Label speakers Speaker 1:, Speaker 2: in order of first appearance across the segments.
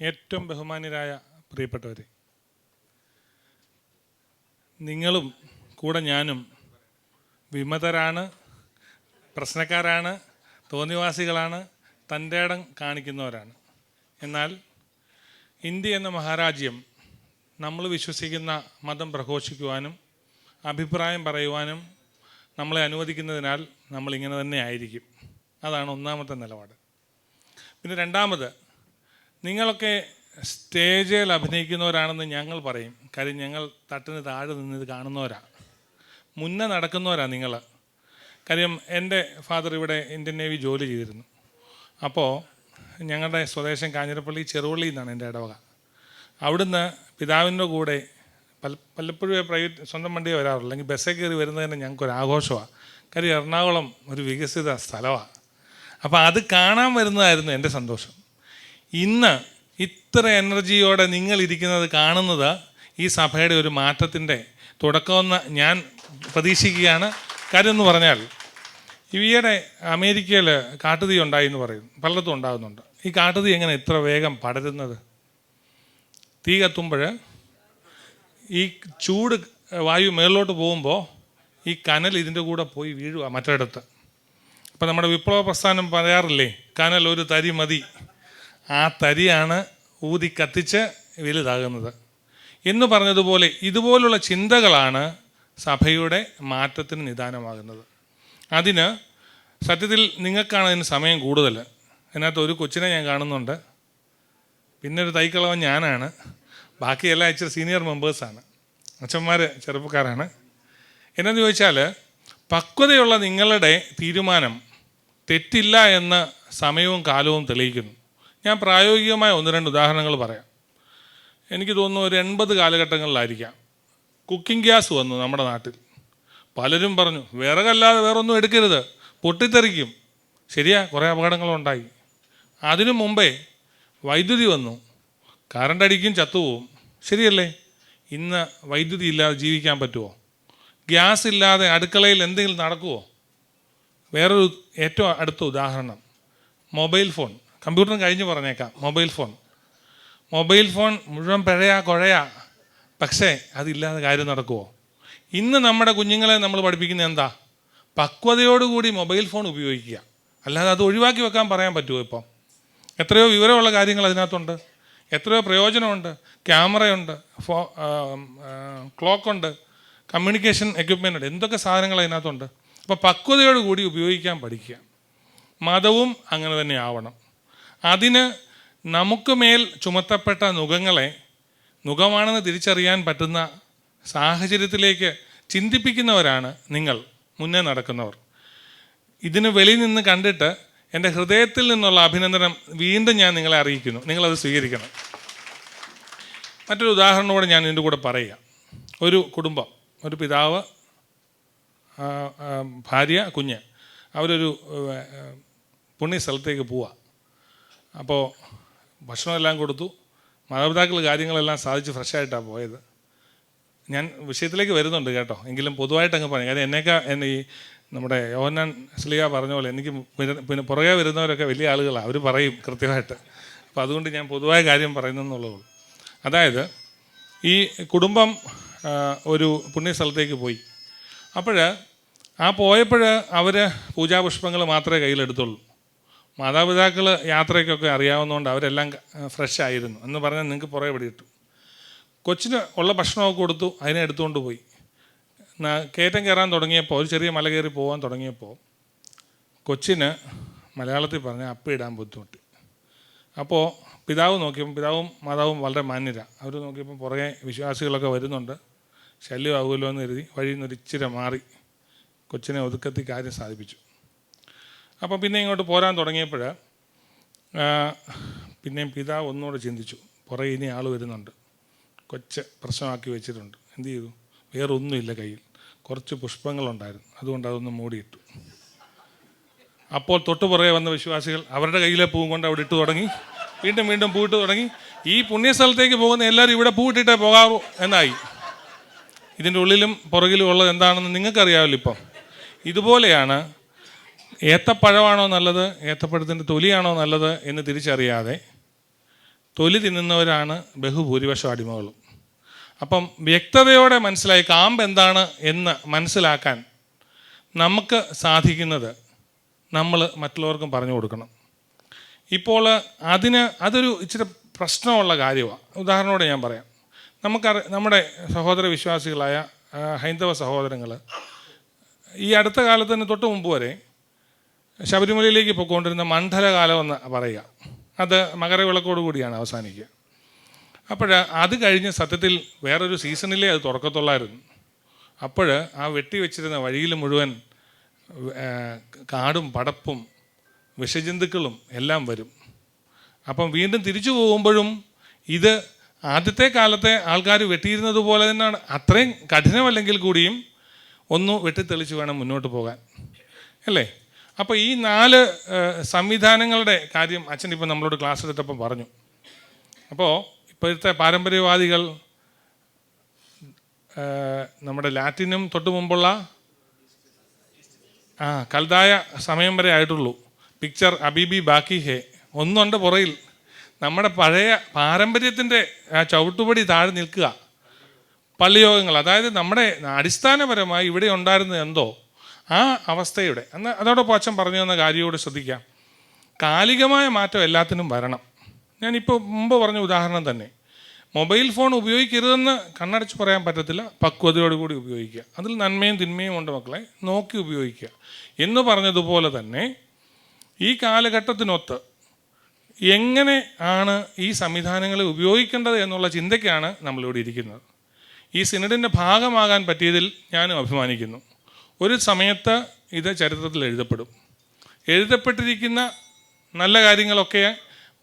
Speaker 1: ഏറ്റവും ബഹുമാന്യരായ പ്രിയപ്പെട്ടവരെ നിങ്ങളും കൂടെ ഞാനും വിമതരാണ് പ്രശ്നക്കാരാണ് തോന്നിവാസികളാണ് തന്റെ ഇടം കാണിക്കുന്നവരാണ്. എന്നാൽ ഇന്ത്യ എന്ന മഹാരാജ്യം നമ്മൾ വിശ്വസിക്കുന്ന മതം പ്രഘോഷിക്കുവാനും അഭിപ്രായം പറയുവാനും നമ്മളെ അനുവദിക്കുന്നതിനാൽ നമ്മളിങ്ങനെ തന്നെ ആയിരിക്കും. അതാണ് ഒന്നാമത്തെ നിലപാട്. പിന്നെ രണ്ടാമത് നിങ്ങളൊക്കെ സ്റ്റേജിൽ അഭിനയിക്കുന്നവരാണെന്ന് ഞങ്ങൾ പറയും. കാര്യം ഞങ്ങൾ തട്ടിന് താഴെ നിന്ന് ഇത് കാണുന്നവരാണ് മുന്നേ നടക്കുന്നവരാണ് നിങ്ങൾ കാര്യം എന്റെ ഫാദർ ഇവിടെ ഇന്ത്യൻ നേവി ജോലി ചെയ്തിരുന്നു. അപ്പോൾ ഞങ്ങളുടെ സ്വദേശം കാഞ്ഞിരപ്പള്ളി ചെറുവള്ളി എന്നാണ് എന്റെ ഇടവക. അവിടുന്ന് പിതാവിന്റെ കൂടെ പല പലപ്പോഴും പ്രൈവറ്റ് സ്വന്തം വണ്ടിയെ വരാറുള്ളൂ. അല്ലെങ്കിൽ ബസ്സിൽ കയറി വരുന്നത് തന്നെ ഞങ്ങൾക്കൊരു ആഘോഷമാണ് കാര്യം എറണാകുളം ഒരു വികസിത സ്ഥലമാണ് അപ്പോൾ അത് കാണാൻ വരുന്നതായിരുന്നു എന്റെ സന്തോഷം. ഇന്ന് ഇത്ര എനർജിയോടെ നിങ്ങൾ ഇരിക്കുന്നത് കാണുന്നത് ഈ സഭയുടെ ഒരു മാറ്റത്തിന്റെ തുടക്കമെന്ന് ഞാൻ പ്രതീക്ഷിക്കുകയാണ്. കാര്യം എന്ന് പറഞ്ഞാൽ ഈയിടെ അമേരിക്കയിൽ കാട്ടുതീ ഉണ്ടായി എന്ന് പറയും. പലയിടത്തും ഉണ്ടാകുന്നുണ്ട്. ഈ കാട്ടുതീ എങ്ങനെ ഇത്ര വേഗം പടരുന്നത്? തീ കത്തുമ്പോൾ ഈ ചൂട് വായു മേളിലോട്ട് പോകുമ്പോൾ ഈ കനൽ ഇതിന്റെ കൂടെ പോയി വീഴുക മറ്റിടത്ത് അപ്പം നമ്മുടെ വിപ്ലവ പ്രസ്ഥാനം പറയാറില്ലേ കനൽ ഒരു തരി മതി. ആ തരിയാണ് ഊതി കത്തിച്ച് വലുതാകുന്നത്. എന്ന് പറഞ്ഞതുപോലെ ഇതുപോലുള്ള ചിന്തകളാണ് സഭയുടെ മാറ്റത്തിന് നിദാനമാകുന്നത്. അതിന് സത്യത്തിൽ നിങ്ങൾക്കാണ് അതിന് സമയം കൂടുതൽ. അതിനകത്ത് ഒരു കൊച്ചിനെ ഞാൻ കാണുന്നുണ്ട്. പിന്നെ ഒരു തൈക്കളവൻ ഞാനാണ്. ബാക്കിയെല്ലാം ഇച്ചിരി സീനിയർ മെമ്പേഴ്സാണ് അച്ഛന്മാർ ചെറുപ്പക്കാരാണ്. എന്നു ചോദിച്ചാൽ പക്വതയുള്ള നിങ്ങളുടെ തീരുമാനം തെറ്റില്ല എന്ന് സമയവും കാലവും തെളിയിക്കുന്നു. ഞാൻ പ്രായോഗികമായ ഒന്ന് രണ്ട് ഉദാഹരണങ്ങൾ പറയാം. എനിക്ക് തോന്നുന്നു ഒരു എൺപത് കാലഘട്ടങ്ങളിലായിരിക്കാം. കുക്കിംഗ് ഗ്യാസ് വന്നു നമ്മുടെ നാട്ടിൽ. പലരും പറഞ്ഞു വിറകല്ലാതെ വേറൊന്നും എടുക്കരുത്. പൊട്ടിത്തെറിക്കും. ശരിയാ കുറേ അപകടങ്ങളുണ്ടായി. അതിനു മുമ്പേ വൈദ്യുതി വന്നു. കറണ്ട് അടിക്കും ചത്തുപോകും ശരിയല്ലേ? ഇന്ന് വൈദ്യുതി ഇല്ലാതെ ജീവിക്കാൻ പറ്റുമോ ഗ്യാസ് ഇല്ലാതെ അടുക്കളയിൽ എന്തെങ്കിലും നടക്കുമോ വേറൊരു ഏറ്റവും അടുത്ത ഉദാഹരണം മൊബൈൽ ഫോൺ. കമ്പ്യൂട്ടറും കഴിഞ്ഞ് പറഞ്ഞേക്കാം. Mobile phone. മൊബൈൽ ഫോൺ മുഴുവൻ പിഴയാ കുഴയാ. പക്ഷേ അതില്ലാതെ കാര്യം നടക്കുമോ ഇന്ന് നമ്മുടെ കുഞ്ഞുങ്ങളെ നമ്മൾ പഠിപ്പിക്കുന്നത് എന്താ? പക്വതയോടുകൂടി മൊബൈൽ ഫോൺ ഉപയോഗിക്കുക. അല്ലാതെ അത് ഒഴിവാക്കി വെക്കാൻ പറയാൻ പറ്റുമോ ഇപ്പം? എത്രയോ വിവരമുള്ള കാര്യങ്ങൾ അതിനകത്തുണ്ട്. എത്രയോ പ്രയോജനമുണ്ട്. ക്യാമറയുണ്ട്. ഫോ ക്ലോക്കുണ്ട്. കമ്മ്യൂണിക്കേഷൻ എക്യുപ്മെന്റ് ഉണ്ട്. എന്തൊക്കെ സാധനങ്ങൾ അതിനകത്തുണ്ട്. അപ്പോൾ പക്വതയോടുകൂടി ഉപയോഗിക്കാൻ പഠിക്കുക. മതവും അങ്ങനെ തന്നെ ആവണം. അതിന് നമുക്ക് മേൽ ചുമത്തപ്പെട്ട നുഖങ്ങളെ നുഖമാണെന്ന് തിരിച്ചറിയാൻ പറ്റുന്ന സാഹചര്യത്തിലേക്ക് ചിന്തിപ്പിക്കുന്നവരാണ് നിങ്ങൾ മുന്നേ നടക്കുന്നവർ. ഇതിന് വെളിയിൽ നിന്ന് കണ്ടിട്ട് എന്റെ ഹൃദയത്തിൽ നിന്നുള്ള അഭിനന്ദനം വീണ്ടും ഞാൻ നിങ്ങളെ അറിയിക്കുന്നു. നിങ്ങളത് സ്വീകരിക്കണം. മറ്റൊരു ഉദാഹരണം കൂടെ ഞാൻ ഇതിന്റെ കൂടെ പറയുക ഒരു കുടുംബം ഒരു പിതാവ് ഭാര്യ കുഞ്ഞ്. അവരൊരു പുണ്യസ്ഥലത്തേക്ക് സ്ഥലത്തേക്ക് അപ്പോൾ ഭക്ഷണമെല്ലാം കൊടുത്തു. മാതാപിതാക്കൾ കാര്യങ്ങളെല്ലാം സാധിച്ച് ഫ്രഷായിട്ടാണ് പോയത്. ഞാൻ വിഷയത്തിലേക്ക് വരുന്നുണ്ട് കേട്ടോ. എങ്കിലും പൊതുവായിട്ട് അങ്ങ് പറഞ്ഞു കാര്യം എന്നേക്കാ എന്നെ ഈ നമ്മുടെ യോഹന്നാൻ സ്ലിയ പറഞ്ഞ പോലെ എനിക്ക് പിന്നെ- പുറകെ വരുന്നവരൊക്കെ വലിയ ആളുകളാണ് അവർ പറയും കൃത്യമായിട്ട്. അപ്പോൾ അതുകൊണ്ട് ഞാൻ പൊതുവായ കാര്യം പറയുന്നെന്നുള്ളൂ അതായത് ഈ കുടുംബം ഒരു പുണ്യ സ്ഥലത്തേക്ക് പോയി. അപ്പോൾ ആ പോയപ്പോൾ അവർ പൂജാപുഷ്പങ്ങൾ മാത്രമേ കയ്യിലെടുത്തുള്ളൂ. മാതാപിതാക്കൾ യാത്രയ്ക്കൊക്കെ അറിയാവുന്നതുകൊണ്ട് അവരെല്ലാം ഫ്രഷ് ആയിരുന്നു. എന്ന് പറഞ്ഞാൽ നിങ്ങൾക്ക് പുറകെ പിടിയിട്ടു കൊച്ചിന് ഉള്ള ഭക്ഷണമൊക്കെ കൊടുത്തു അതിനെ എടുത്തുകൊണ്ട് പോയി. കയറ്റം കയറാൻ തുടങ്ങിയപ്പോൾ ഒരു ചെറിയ മല കയറി പോകാൻ തുടങ്ങിയപ്പോൾ കൊച്ചിന് മലയാളത്തിൽ പറഞ്ഞ അപ്പിടാൻ ബുദ്ധിമുട്ടി. അപ്പോൾ പിതാവ് നോക്കിയപ്പോൾ പിതാവും മാതാവും വളരെ മാന്യരാണ് അവർ നോക്കിയപ്പോൾ പുറകെ വിശ്വാസികളൊക്കെ വരുന്നുണ്ട്. ശല്യമാകുമല്ലോ എന്ന് കരുതി വഴിയിൽ നിന്ന് ഒരു ഇച്ചിരി മാറി കൊച്ചിനെ ഒതുക്കത്തി കാര്യം സാധിപ്പിച്ചു. അപ്പോൾ പിന്നെ ഇങ്ങോട്ട് പോരാൻ തുടങ്ങിയപ്പോൾ പിന്നെയും പിതാവ് ഒന്നുകൂടെ ചിന്തിച്ചു. പുറകെ ഇനി ആൾ വരുന്നുണ്ട്. കൊച്ച പ്രശ്നമാക്കി വെച്ചിട്ടുണ്ട്. എന്തു ചെയ്തു? വേറെ ഒന്നുമില്ല കയ്യിൽ. കുറച്ച് പുഷ്പങ്ങളുണ്ടായിരുന്നു. അതുകൊണ്ട് അതൊന്ന് മൂടിയിട്ടു. അപ്പോൾ തൊട്ടു പുറകെ വന്ന വിശ്വാസികൾ അവരുടെ കയ്യിലെ പൂവും കൊണ്ട് അവിടെ ഇട്ട് തുടങ്ങി. വീണ്ടും വീണ്ടും പൂവിട്ട് തുടങ്ങി. ഈ പുണ്യസ്ഥലത്തേക്ക് പോകുന്ന എല്ലാവരും ഇവിടെ പൂവിട്ടിട്ടേ പോകാറു എന്നായി. ഇതിന്റെ ഉള്ളിലും പുറകിലും ഉള്ളത് എന്താണെന്ന് നിങ്ങൾക്കറിയാമല്ലോ ഇപ്പം. ഇതുപോലെയാണ് ഏത്തപ്പഴമാണോ നല്ലത്? ഏത്തപ്പഴത്തിന്റെ തൊലിയാണോ നല്ലത് എന്ന് തിരിച്ചറിയാതെ തൊലി തിന്നുന്നവരാണ് ബഹുഭൂരിപക്ഷം അടിമകളും. അപ്പം വ്യക്തതയോടെ മനസ്സിലായി കാമ്പ് എന്താണ് എന്ന് മനസ്സിലാക്കാൻ നമുക്ക് സാധിക്കുന്നത് നമ്മൾ മറ്റുള്ളവർക്കും പറഞ്ഞു കൊടുക്കണം. ഇപ്പോൾ അതിന് അതൊരു ഇച്ചിരി പ്രശ്നമുള്ള കാര്യമാണ്. ഉദാഹരണത്തോടെ ഞാൻ പറയാം. നമുക്കറി നമ്മുടെ സഹോദര വിശ്വാസികളായ ഹൈന്ദവ സഹോദരങ്ങൾ ഈ അടുത്ത കാലത്തിന് തൊട്ട് മുമ്പ് വരെ ശബരിമലയിലേക്ക് പോയിക്കൊണ്ടിരുന്ന മണ്ഡലകാലം എന്ന് പറയുക. അത് മകരവിളക്കോട് കൂടിയാണ് അവസാനിക്കുക. അപ്പോൾ അത് കഴിഞ്ഞ് സത്യത്തിൽ വേറൊരു സീസണിലേ അത് തുറക്കത്തുള്ളായിരുന്നു. അപ്പോൾ ആ വെട്ടി വെച്ചിരുന്ന വഴിയിൽ മുഴുവൻ കാടും പടപ്പും വിഷജന്തുക്കളും എല്ലാം വരും. അപ്പം വീണ്ടും തിരിച്ചു പോകുമ്പോഴും ഇത് ആദ്യത്തെ കാലത്തെ ആൾക്കാർ വെട്ടിയിരുന്നത് പോലെ തന്നെയാണ്. അത്രയും കഠിനമല്ലെങ്കിൽ കൂടിയും ഒന്ന് വെട്ടിത്തെളിച്ച് വേണം മുന്നോട്ട് പോകാൻ. അല്ലേ? അപ്പോൾ ഈ നാല് സംവിധാനങ്ങളുടെ കാര്യം അച്ഛൻ ഇപ്പം നമ്മളോട് ക്ലാസ് എടുത്തപ്പോൾ പറഞ്ഞു. അപ്പോൾ ഇപ്പോഴത്തെ പാരമ്പര്യവാദികൾ നമ്മുടെ ലാറ്റിനും തൊട്ട് മുമ്പുള്ള ആ കൽതായ സമയം വരെ ആയിട്ടുള്ളൂ. പിക്ചർ അബീബി ബാക്കി ഹേ. ഒന്നുണ്ട് പുറയിൽ. നമ്മുടെ പഴയ പാരമ്പര്യത്തിന്റെ ആ ചവിട്ടുപടി താഴെ നിൽക്കുക. പള്ളിയോഗങ്ങൾ. അതായത് നമ്മുടെ അടിസ്ഥാനപരമായി ഇവിടെ ഉണ്ടായിരുന്നത് എന്തോ? ആ അവസ്ഥയുടെ. അന്ന് അതോടൊപ്പം അച്ഛൻ പറഞ്ഞു തന്ന കാര്യമോട് ശ്രദ്ധിക്കാം. കാലികമായ മാറ്റം എല്ലാത്തിനും വരണം. ഞാനിപ്പോൾ മുമ്പ് പറഞ്ഞ ഉദാഹരണം തന്നെ. മൊബൈൽ ഫോൺ ഉപയോഗിക്കരുതെന്ന് കണ്ണടച്ച് പറയാൻ പറ്റത്തില്ല. പക്വതയോടുകൂടി ഉപയോഗിക്കുക. അതിൽ നന്മയും തിന്മയും ഉണ്ട് മക്കളെ. നോക്കി ഉപയോഗിക്കുക. എന്ന് പറഞ്ഞതുപോലെ തന്നെ ഈ കാലഘട്ടത്തിനൊത്ത് എങ്ങനെ ആണ് ഈ സംവിധാനങ്ങളെ ഉപയോഗിക്കേണ്ടത് എന്നുള്ള ചിന്തയ്ക്കാണ് നമ്മളിവിടെ ഇരിക്കുന്നത്. ഈ സിനഡിന്റെ ഭാഗമാകാൻ പറ്റിയതിൽ ഞാനും അഭിമാനിക്കുന്നു. ഒരു സമയത്ത് ഇത് ചരിത്രത്തിൽ എഴുതപ്പെടും. എഴുതപ്പെട്ടിരിക്കുന്ന നല്ല കാര്യങ്ങളൊക്കെ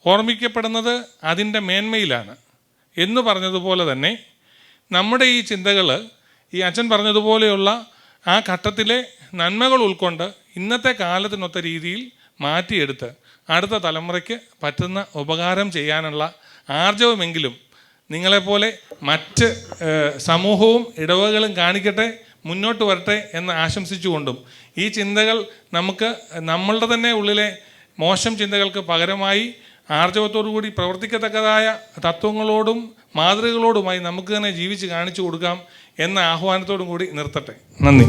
Speaker 1: ഓർമ്മിക്കപ്പെടുന്നത് അതിന്റെ മേന്മയിലാണ്. എന്ന് പറഞ്ഞതുപോലെ തന്നെ നമ്മുടെ ഈ ചിന്തകൾ ഈ അച്ഛൻ പറഞ്ഞതുപോലെയുള്ള ആ ഘട്ടത്തിലെ നന്മകൾ ഉൾക്കൊണ്ട് ഇന്നത്തെ കാലത്തിനൊത്ത രീതിയിൽ മാറ്റിയെടുത്ത് അടുത്ത തലമുറയ്ക്ക് പറ്റുന്ന ഉപകാരം ചെയ്യാനുള്ള ആർജവമെങ്കിലും നിങ്ങളെപ്പോലെ മറ്റ് സമൂഹവും ഇടവകളും കാണിക്കട്ടെ മുന്നോട്ട് വരട്ടെ എന്ന് ആശംസിച്ചുകൊണ്ടും ഈ ചിന്തകൾ നമുക്ക് നമ്മളുടെ തന്നെ ഉള്ളിലെ മോശം ചിന്തകൾക്ക് പകരമായി കൂടി പ്രവർത്തിക്കത്തക്കതായ തത്വങ്ങളോടും മാതൃകകളോടുമായി നമുക്ക് തന്നെ ജീവിച്ച് കാണിച്ചു കൊടുക്കാം എന്ന ആഹ്വാനത്തോടും കൂടി നിർത്തട്ടെ. നന്ദി.